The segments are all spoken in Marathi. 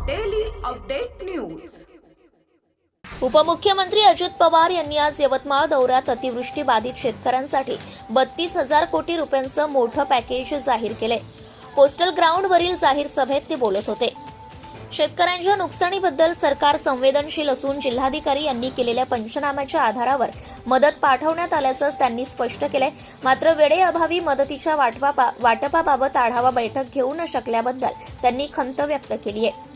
अपडेट न्यूज उपमुख्यमंत्री अजित पवार यांनी आज यवतमाळ दौऱ्यात अतिवृष्टी बाधित शेतकऱ्यांसाठी बत्तीस हजार कोटी रुपयांचं मोठं पॅकेज जाहीर केले पोस्टल ग्राउंडवरील जाहीर सभेत ते बोलत होते. शेतकऱ्यांच्या नुकसानीबद्दल सरकार संवेदनशील असून जिल्हाधिकारी यांनी केलेल्या पंचनाम्याच्या आधारावर मदत पाठवण्यात आल्याचं त्यांनी स्पष्ट केलंय. मात्र वेळेअभावी मदतीच्या वाटवा वाटपाबाबत आढावा बैठक घेऊ न शकल्याबद्दल त्यांनी खंत व्यक्त केली आहे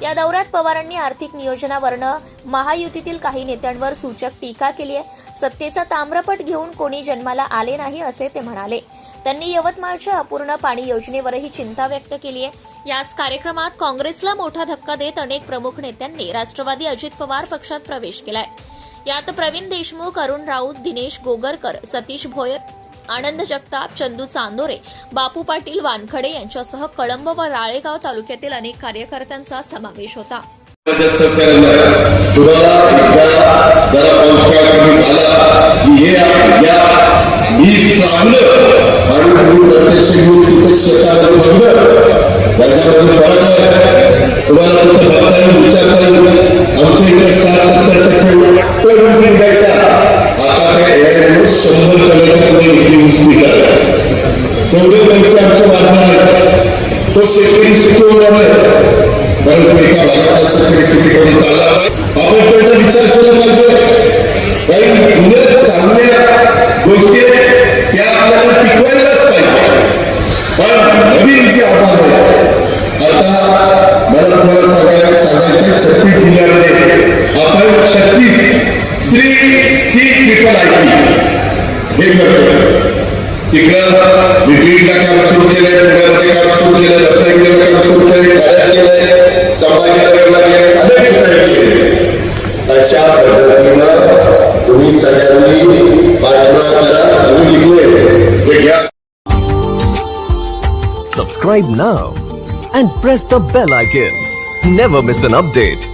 या दौऱ्यात पवारांनी आर्थिक नियोजनावरनं महायुतीतील काही नेत्यांवर सूचक टीका केली आहे. सत्तेचा ताम्रपट घेऊन कोणी जन्माला आले नाही असे ते म्हणाले. त्यांनी यवतमाळच्या अपूर्ण पाणी योजनेवरही चिंता व्यक्त केली आहे. याच कार्यक्रमात काँग्रेसला मोठा धक्का देत अनेक प्रमुख नेत्यांनी राष्ट्रवादी अजित पवार पक्षात प्रवेश केलाय. यात प्रवीण देशमुख अरुण राऊत दिनेश गोगरकर सतीश भोयर आनंद जगताप चंदू चांदोरे बापू पाटील वानखडे यांच्यासह कळंब व राळेगाव तालुक्यातील अनेक कार्यकर्त्यांचा समावेश होता. तुम्हाला एकदा बघता येईल विचारता येईल. आमच्या इथे सात सत्तर टक्के ऊस निघायचा टनाचा कोणी तेवढे पैसे आमचे वाढणार आहेत. तो शेतकरी सुखवणार होणार परंतु एका भागाचा शेतकरी सुखी करून चालला आपण त्याचा विचार केला पाहिजे. काही जुने चांगले गोष्टी त्या आपल्याला टिकवायलाच पाहिजे. पण नवीन जे आव्हान आहे आता मला तुम्हाला सांगायला सांगायचं छत्तीस जिल्ह्यामध्ये आपण छत्तीस स्त्री सी ट्रिपल आय टी हे करतो तिकडं मी काम सुरू केलंय पुण्यामध्ये काम सुरू केलं रत्नागिरीला काम सुरू केलंय ठाण्यात केलंय संभाजीनगरला केलंय अनेक ठिकाणी केले अशा पद्धतीनं तुम्ही सगळ्यांनी पाठपुरा करा तुम्ही लिहिले ते घ्या Subscribe now and press the bell icon. Never miss an update.